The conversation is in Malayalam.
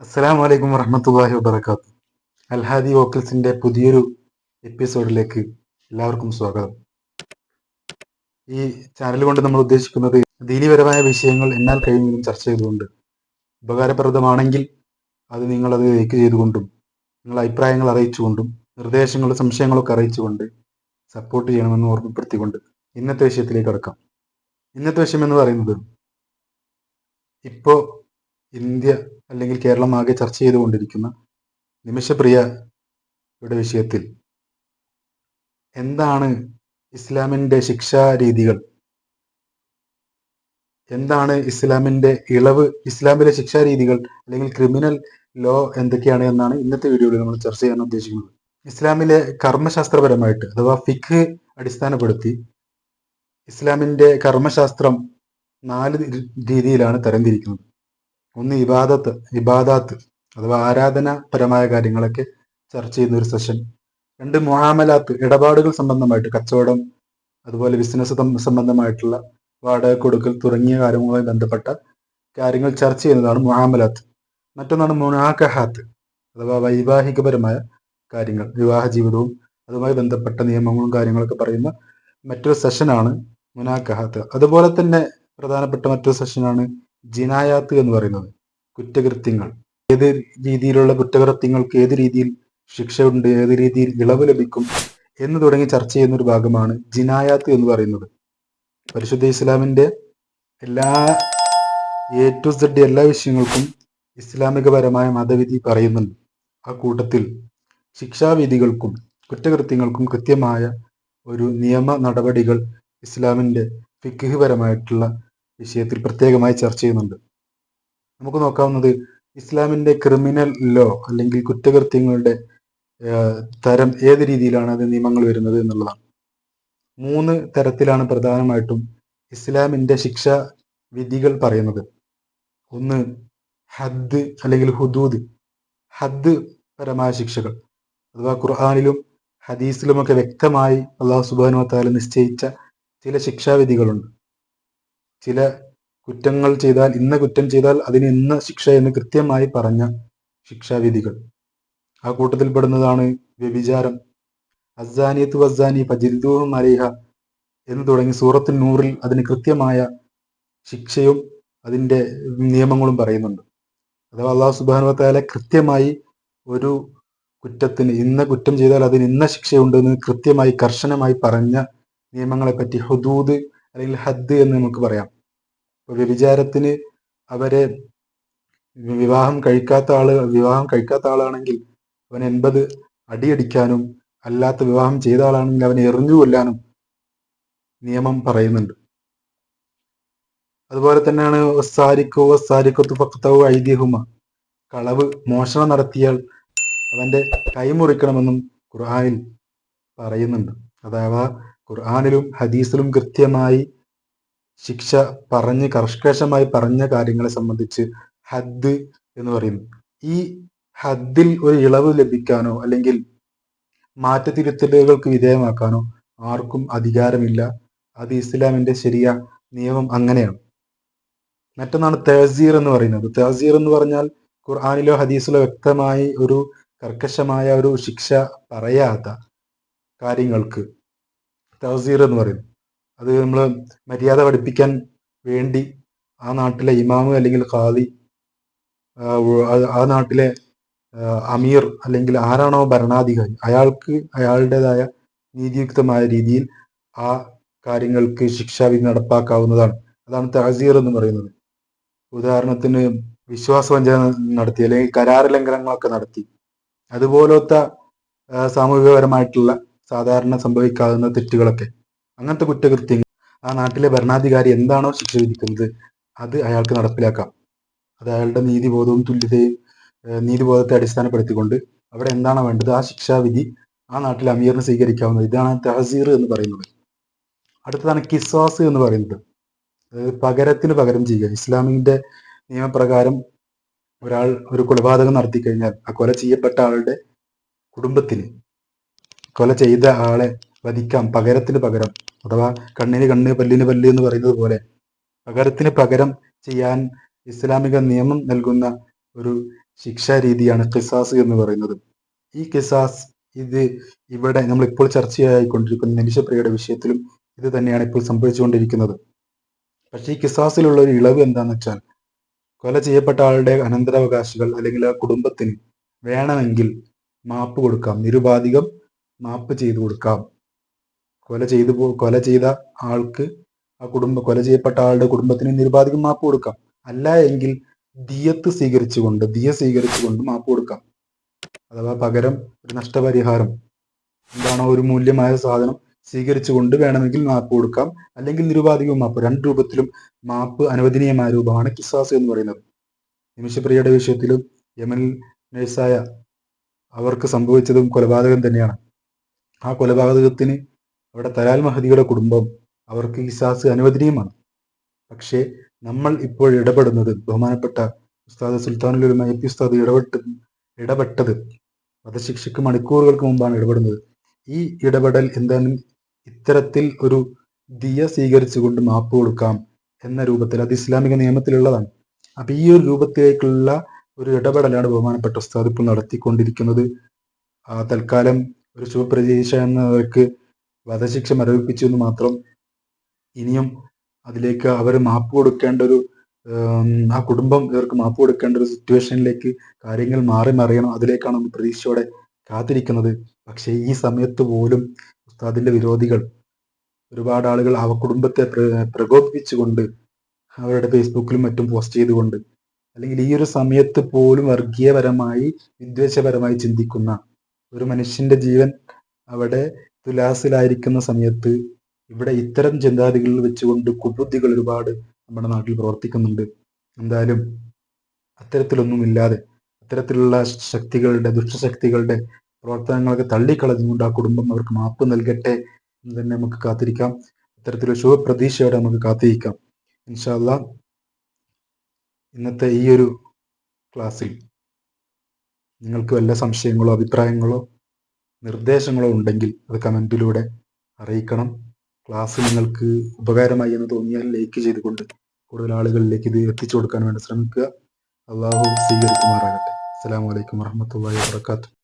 അസ്സലാമു അലൈക്കും വറഹമത്തല്ലാഹി വബറകാത്തു അൽഹാദി വോക്കൽസിന്റെ പുതിയൊരു എപ്പിസോഡിലേക്ക് എല്ലാവർക്കും സ്വാഗതം. ഈ ചാനൽ കൊണ്ട് നമ്മൾ ഉദ്ദേശിക്കുന്നത് ദീനീപരമായ വിഷയങ്ങൾ എന്നാൽ കഴിയുന്നതും ചർച്ച ചെയ്തുകൊണ്ട് ഉപകാരപ്രദമാണെങ്കിൽ അത് നിങ്ങളത് ലൈക്ക് ചെയ്തുകൊണ്ടും നിങ്ങളുടെ അഭിപ്രായങ്ങൾ അറിയിച്ചുകൊണ്ടും നിർദ്ദേശങ്ങളും സംശയങ്ങളൊക്കെ അറിയിച്ചുകൊണ്ട് സപ്പോർട്ട് ചെയ്യണമെന്ന് ഓർമ്മപ്പെടുത്തിക്കൊണ്ട് ഇന്നത്തെ വിഷയത്തിലേക്ക് കടക്കാം. ഇന്നത്തെ വിഷയം എന്ന് പറയുന്നത് ഇപ്പോൾ ഇന്ത്യ അല്ലെങ്കിൽ കേരളം ആകെ ചർച്ച ചെയ്തുകൊണ്ടിരിക്കുന്ന നിമിഷപ്രിയയുടെ വിഷയത്തിൽ എന്താണ് ഇസ്ലാമിന്റെ ശിക്ഷാ രീതികൾ? എന്താണ് ഇസ്ലാമിന്റെ ഇളവ്? ഇസ്ലാമിലെ ശിക്ഷാ രീതികൾ അല്ലെങ്കിൽ ക്രിമിനൽ ലോ എന്തൊക്കെയാണ് എന്നാണ് ഇന്നത്തെ വീഡിയോയിൽ നമ്മൾ ചർച്ച ചെയ്യാൻ ഉദ്ദേശിക്കുന്നത്. ഇസ്ലാമിലെ കർമ്മശാസ്ത്രപരമായിട്ട് അഥവാ ഫിഖ് അടിസ്ഥാനപ്പെടുത്തി ഇസ്ലാമിന്റെ കർമ്മശാസ്ത്രം നാല് രീതിയിലാണ് തരംതിരിക്കുന്നത്. ഒന്ന് ഇബാദത്ത് ഇബാദാത്ത് അഥവാ ആരാധനാപരമായ കാര്യങ്ങളൊക്കെ ചർച്ച ചെയ്യുന്ന ഒരു സെഷൻ രണ്ട് മുഹാമലാത്ത് ഇടപാടുകൾ സംബന്ധമായിട്ട് കച്ചവടം അതുപോലെ ബിസിനസ് സംബന്ധമായിട്ടുള്ള വാടക കൊടുക്കൽ തുടങ്ങിയ കാര്യങ്ങളുമായി ബന്ധപ്പെട്ട കാര്യങ്ങൾ ചർച്ച ചെയ്യുന്നതാണ് മുഹാമലാത്ത്. മറ്റൊന്നാണ് മുനാക്കഹാത്ത് അഥവാ വൈവാഹികപരമായ കാര്യങ്ങൾ വിവാഹ ജീവിതവും അതുമായി ബന്ധപ്പെട്ട നിയമങ്ങളും കാര്യങ്ങളൊക്കെ പറയുന്ന മറ്റൊരു സെഷനാണ് മുനാക്കഹാത്ത് അതുപോലെ തന്നെ പ്രധാനപ്പെട്ട മറ്റൊരു സെഷനാണ് ജിനായാത്ത് എന്ന് പറയുന്നത് കുറ്റകൃത്യങ്ങൾ. ഏത് രീതിയിലുള്ള കുറ്റകൃത്യങ്ങൾക്ക് ഏത് രീതിയിൽ ശിക്ഷയുണ്ട് ഏത് രീതിയിൽ ഇളവ് ലഭിക്കും എന്ന് തുടങ്ങി ചർച്ച ചെയ്യുന്ന ഒരു ഭാഗമാണ് ജിനായാത്ത് എന്ന് പറയുന്നത്. പരിശുദ്ധ ഇസ്ലാമിന്റെ എല്ലാ എ ടു സെഡ് എല്ലാ വിഷയങ്ങൾക്കും ഇസ്ലാമികപരമായ മതവിധി പറയുന്നുണ്ട്. ആ കൂട്ടത്തിൽ ശിക്ഷാവിധികൾക്കും കുറ്റകൃത്യങ്ങൾക്കും കൃത്യമായ ഒരു നിയമ നടപടികൾ ഇസ്ലാമിന്റെ ഫിഖ് പരമായിട്ടുള്ള വിഷയത്തിൽ പ്രത്യേകമായി ചർച്ച ചെയ്യുന്നുണ്ട്. നമുക്ക് നോക്കാവുന്നത് ഇസ്ലാമിന്റെ ക്രിമിനൽ ലോ അല്ലെങ്കിൽ കുറ്റകൃത്യങ്ങളുടെ തരം ഏത് രീതിയിലാണ് അത് നിയമങ്ങൾ വരുന്നത് എന്നുള്ളതാണ്. മൂന്ന് തരത്തിലാണ് പ്രധാനമായിട്ടും ഇസ്ലാമിന്റെ ശിക്ഷ വിധികൾ പറയുന്നത്. ഒന്ന് ഹദ് അല്ലെങ്കിൽ ഹുദൂദ്. ഹദ് പരമായ ശിക്ഷകൾ. അഥവാ ഖുർആാനിലും ഹദീസിലുമൊക്കെ വ്യക്തമായി അള്ളാഹു സുബാനു താല നിശ്ചയിച്ച ചില ശിക്ഷാവിധികളുണ്ട്. ചില കുറ്റങ്ങൾ ചെയ്താൽ ഇന്ന കുറ്റം ചെയ്താൽ അതിന് ഇന്ന ശിക്ഷ എന്ന് കൃത്യമായി പറഞ്ഞ ശിക്ഷാവിധികൾ. ആ കൂട്ടത്തിൽപ്പെടുന്നതാണ് വ്യഭിചാരം. അസാനിയത്ത് വസാനി ഫജിദ്ദൂഹും അലിഹ എന്ന് തുടങ്ങി സൂറത്തിൽ നൂറിൽ അതിന് കൃത്യമായ ശിക്ഷയും അതിന്റെ നിയമങ്ങളും പറയുന്നുണ്ട്. അഥവാ അള്ളാഹു സുബാനുവത്തായാലെ കൃത്യമായി ഒരു കുറ്റത്തിന് ഇന്ന കുറ്റം ചെയ്താൽ അതിന് ഇന്ന ശിക്ഷയുണ്ടെന്ന് കൃത്യമായി കർശനമായി പറഞ്ഞ നിയമങ്ങളെ പറ്റി ഹുദൂദ് അല്ലെങ്കിൽ ഹദ് എന്ന് നമുക്ക് പറയാം. ഇപ്പൊ വ്യഭിചാരത്തിന് അവരെ വിവാഹം കഴിക്കാത്ത ആൾ വിവാഹം കഴിക്കാത്ത ആളാണെങ്കിൽ അവൻ എൺപത് അടിയടിക്കാനും അല്ലാത്ത വിവാഹം ചെയ്ത ആളാണെങ്കിൽ അവൻ എറിഞ്ഞു കൊല്ലാനും നിയമം പറയുന്നുണ്ട്. അതുപോലെ തന്നെയാണ് സാരിക്കോ സാരിക്കത്തു ഫക്തവോ ഐതിഹുമ. കളവ് മോഷണം നടത്തിയാൽ അവന്റെ കൈമുറിക്കണമെന്നും ഖുർആാനിൽ പറയുന്നുണ്ട്. അഥവാ ഖുർആാനിലും ഹദീസിലും കൃത്യമായി ശിക്ഷ പറഞ്ഞ് കർക്കശമായി പറഞ്ഞ കാര്യങ്ങളെ സംബന്ധിച്ച് ഹദ് എന്ന് പറയുന്നു ഈ ഹദ്ദിൽ ഒരു ഇളവ് ലഭിക്കാനോ അല്ലെങ്കിൽ മാറ്റത്തിരുത്തലുകൾക്ക് വിധേയമാക്കാനോ ആർക്കും അധികാരമില്ല. അത് ഇസ്ലാമിന്റെ ശരിയ നിയമം അങ്ങനെയാണ്. മറ്റൊന്നാണ് തഹസീർ എന്ന് പറയുന്നത്. തഹസീർ എന്ന് പറഞ്ഞാൽ ഖുർആാനിലോ ഹദീസിലോ വ്യക്തമായി ഒരു കർക്കശമായ ഒരു ശിക്ഷ പറയാത്ത കാര്യങ്ങൾക്ക് തഹസീർ എന്ന് പറയുന്നു അത് നമ്മൾ മര്യാദ പഠിപ്പിക്കാൻ വേണ്ടി ആ നാട്ടിലെ ഇമാമ് അല്ലെങ്കിൽ ഖാദി ആ നാട്ടിലെ അമീർ അല്ലെങ്കിൽ ആരാണോ ഭരണാധികാരി അയാൾക്ക് അയാളുടേതായ നീതിയുക്തമായ രീതിയിൽ ആ കാര്യങ്ങൾക്ക് ശിക്ഷാവിധി നടപ്പാക്കാവുന്നതാണ്. അതാണ് തഹസീർ എന്ന് പറയുന്നത്. ഉദാഹരണത്തിന് വിശ്വാസവഞ്ചന നടത്തി അല്ലെങ്കിൽ കരാർ ലംഘനങ്ങളൊക്കെ നടത്തി. അതുപോലത്തെ സാമൂഹികപരമായിട്ടുള്ള സാധാരണ സംഭവിക്കാവുന്ന തെറ്റുകളൊക്കെ. അങ്ങനത്തെ കുറ്റകൃത്യങ്ങൾ. ആ നാട്ടിലെ ഭരണാധികാരി എന്താണോ ശിക്ഷ വിധിക്കുന്നത് അത് അയാൾക്ക് നടപ്പിലാക്കാം. അത് അയാളുടെ നീതിബോധവും തുല്യതയും നീതിബോധത്തെ അടിസ്ഥാനപ്പെടുത്തിക്കൊണ്ട് അവിടെ എന്താണോ വേണ്ടത് ആ ശിക്ഷാവിധി ആ നാട്ടിൽ അമീറിന് സ്വീകരിക്കാവുന്നത്. ഇതാണ് തഹസീർ എന്ന് പറയുന്നത്. അടുത്തതാണ് കിസ്വാസ് എന്ന് പറയുന്നത്. പകരത്തിന് പകരം ചെയ്യുക. ഇസ്ലാമിന്റെ നിയമപ്രകാരം ഒരാൾ ഒരു കൊലപാതകം നടത്തി കഴിഞ്ഞാൽ ആ കൊല ചെയ്യപ്പെട്ട ആളുടെ കുടുംബത്തിന് കൊല ചെയ്ത ആളെ വധിക്കാം. പകരത്തിന് പകരം അഥവാ കണ്ണിന് കണ്ണ് പല്ലിന് പല്ല് എന്ന് പറയുന്നത് പോലെ. പകരത്തിന് പകരം ചെയ്യാൻ ഇസ്ലാമിക നിയമം നൽകുന്ന ഒരു ശിക്ഷാ രീതിയാണ് കിസാസ് എന്ന് പറയുന്നത്. ഈ കിസാസ് ഇത് ഇവിടെ നമ്മൾ ഇപ്പോൾ ചർച്ചയായിക്കൊണ്ടിരിക്കുന്ന നിമിഷപ്രിയയുടെ വിഷയത്തിലും ഇത് തന്നെയാണ് ഇപ്പോൾ സംഭവിച്ചുകൊണ്ടിരിക്കുന്നത്. പക്ഷേ ഈ കിസാസിലുള്ള ഒരു ഇളവ് എന്താണെന്ന് വെച്ചാൽ കൊല ചെയ്യപ്പെട്ട ആളുടെ അനന്തരാവകാശികൾ അല്ലെങ്കിൽ ആ കുടുംബത്തിന് വേണമെങ്കിൽ മാപ്പ് കൊടുക്കാം. നിരുപാധികം മാപ്പ് ചെയ്തു കൊടുക്കാം. കൊല ചെയ്തു കൊല ചെയ്ത ആൾക്ക് ആ കുടുംബ കൊല ചെയ്യപ്പെട്ട ആളുടെ കുടുംബത്തിന് നിരുപാധികം മാപ്പ് കൊടുക്കാം. അല്ല എങ്കിൽ ദിയത്ത് സ്വീകരിച്ചുകൊണ്ട് ദിയ സ്വീകരിച്ചുകൊണ്ട് മാപ്പ് കൊടുക്കാം. അഥവാ പകരം ഒരു നഷ്ടപരിഹാരം എന്താണോ ഒരു മൂല്യമായ സാധനം സ്വീകരിച്ചുകൊണ്ട് വേണമെങ്കിൽ മാപ്പ് കൊടുക്കാം. അല്ലെങ്കിൽ നിരുപാധികം മാപ്പ്. രണ്ട് രൂപത്തിലും മാപ്പ് അനുവദനീയമായ രൂപമാണ് കിസാസ് എന്ന് പറയുന്നത്. നിമിഷപ്രിയയുടെ വിഷയത്തിലും യമൻ നേഴ്സായ അവർക്ക് സംഭവിച്ചതും കൊലപാതകം തന്നെയാണ്. ആ കൊലപാതകത്തിന് അവിടെ തലാൽ മഹദിയുടെ കുടുംബം അവർക്ക് കിസാസ് അനുവദനീയമാണ്. പക്ഷേ നമ്മൾ ഇപ്പോൾ ഇടപെടുന്നത് ബഹുമാനപ്പെട്ട ഉസ്താദ് സുൽത്താനുലുലമ എ പി ഉസ്താദ് ഇടപെട്ട് ഇടപെട്ടത് വധശിക്ഷയ്ക്ക് മണിക്കൂറുകൾക്ക് മുമ്പാണ് ഇടപെടുന്നത്. ഈ ഇടപെടൽ എന്താണ് ഇത്തരത്തിൽ ഒരു ദിയ സ്വീകരിച്ചുകൊണ്ട് മാപ്പ് കൊടുക്കാം എന്ന രൂപത്തിൽ അത് ഇസ്ലാമിക നിയമത്തിലുള്ളതാണ്. അപ്പൊ ഈ ഒരു രൂപത്തിലേക്കുള്ള ഒരു ഇടപെടലാണ് ബഹുമാനപ്പെട്ട ഉസ്താദ് ഇപ്പോൾ നടത്തിക്കൊണ്ടിരിക്കുന്നത്. തൽക്കാലം ഒരു ശുഭപ്രതീക്ഷ എന്നവർക്ക് വധശിക്ഷ മരവിപ്പിച്ചു എന്ന് മാത്രം ഇനിയും അതിലേക്ക് അവർ മാപ്പ് കൊടുക്കേണ്ട ഒരു ആ കുടുംബം ഇവർക്ക് മാപ്പ് കൊടുക്കേണ്ട ഒരു സിറ്റുവേഷനിലേക്ക് കാര്യങ്ങൾ മാറി മറിയണം. അതിലേക്കാണ് നമ്മൾ പ്രതീക്ഷയോടെ കാത്തിരിക്കുന്നത്. പക്ഷേ ഈ സമയത്ത് പോലും ഉസ്താദിന്റെ വിരോധികൾ ഒരുപാട് ആളുകൾ അവ കുടുംബത്തെ പ്ര- പ്രകോപിപ്പിച്ചുകൊണ്ട് അവരുടെ ഫേസ്ബുക്കിലും മറ്റും പോസ്റ്റ് ചെയ്തുകൊണ്ട് അല്ലെങ്കിൽ ഈ ഒരു സമയത്ത് പോലും വർഗീയപരമായി വിദ്വേഷപരമായി ചിന്തിക്കുന്ന ഒരു മനുഷ്യന്റെ ജീവൻ അവിടെ തുലാസിലായിരിക്കുന്ന സമയത്ത് ഇവിടെ ഇത്തരം ചിന്താഗതികളിൽ വെച്ചുകൊണ്ട് കുബുദ്ധികൾ ഒരുപാട് നമ്മുടെ നാട്ടിൽ പ്രവർത്തിക്കുന്നുണ്ട്. എന്തായാലും അത്തരത്തിലൊന്നുമില്ലാതെ അത്തരത്തിലുള്ള ശക്തികളുടെ ദുഷ്ടശക്തികളുടെ പ്രവർത്തനങ്ങളൊക്കെ തള്ളിക്കളഞ്ഞുകൊണ്ട് ആ കുടുംബം അവർക്ക് മാപ്പ് നൽകട്ടെ എന്ന് തന്നെ നമുക്ക് കാത്തിരിക്കാം. അത്തരത്തിലുള്ള ശുഭപ്രതീക്ഷയോടെ നമുക്ക് കാത്തിരിക്കാം. ഇൻഷാല്ല ഇന്നത്തെ ഈ ഒരു ക്ലാസ്സിൽ നിങ്ങൾക്ക് വല്ല സംശയങ്ങളോ അഭിപ്രായങ്ങളോ നിർദ്ദേശങ്ങളോ ഉണ്ടെങ്കിൽ അത് കമന്റിലൂടെ അറിയിക്കണം. ക്ലാസ് നിങ്ങൾക്ക് ഉപകാരമായി എന്ന് തോന്നിയാൽ ലൈക്ക് ചെയ്തുകൊണ്ട് കൂടുതൽ ആളുകളിലേക്ക് ഇത് എത്തിച്ചു കൊടുക്കാൻ വേണ്ടി ശ്രമിക്കുക. അള്ളാഹു സ്വീകരിക്കുമാറാകട്ടെ. അസ്സാം വലൈക്കും വാഹമത്തല്ലാ വാബർക്കാത്തു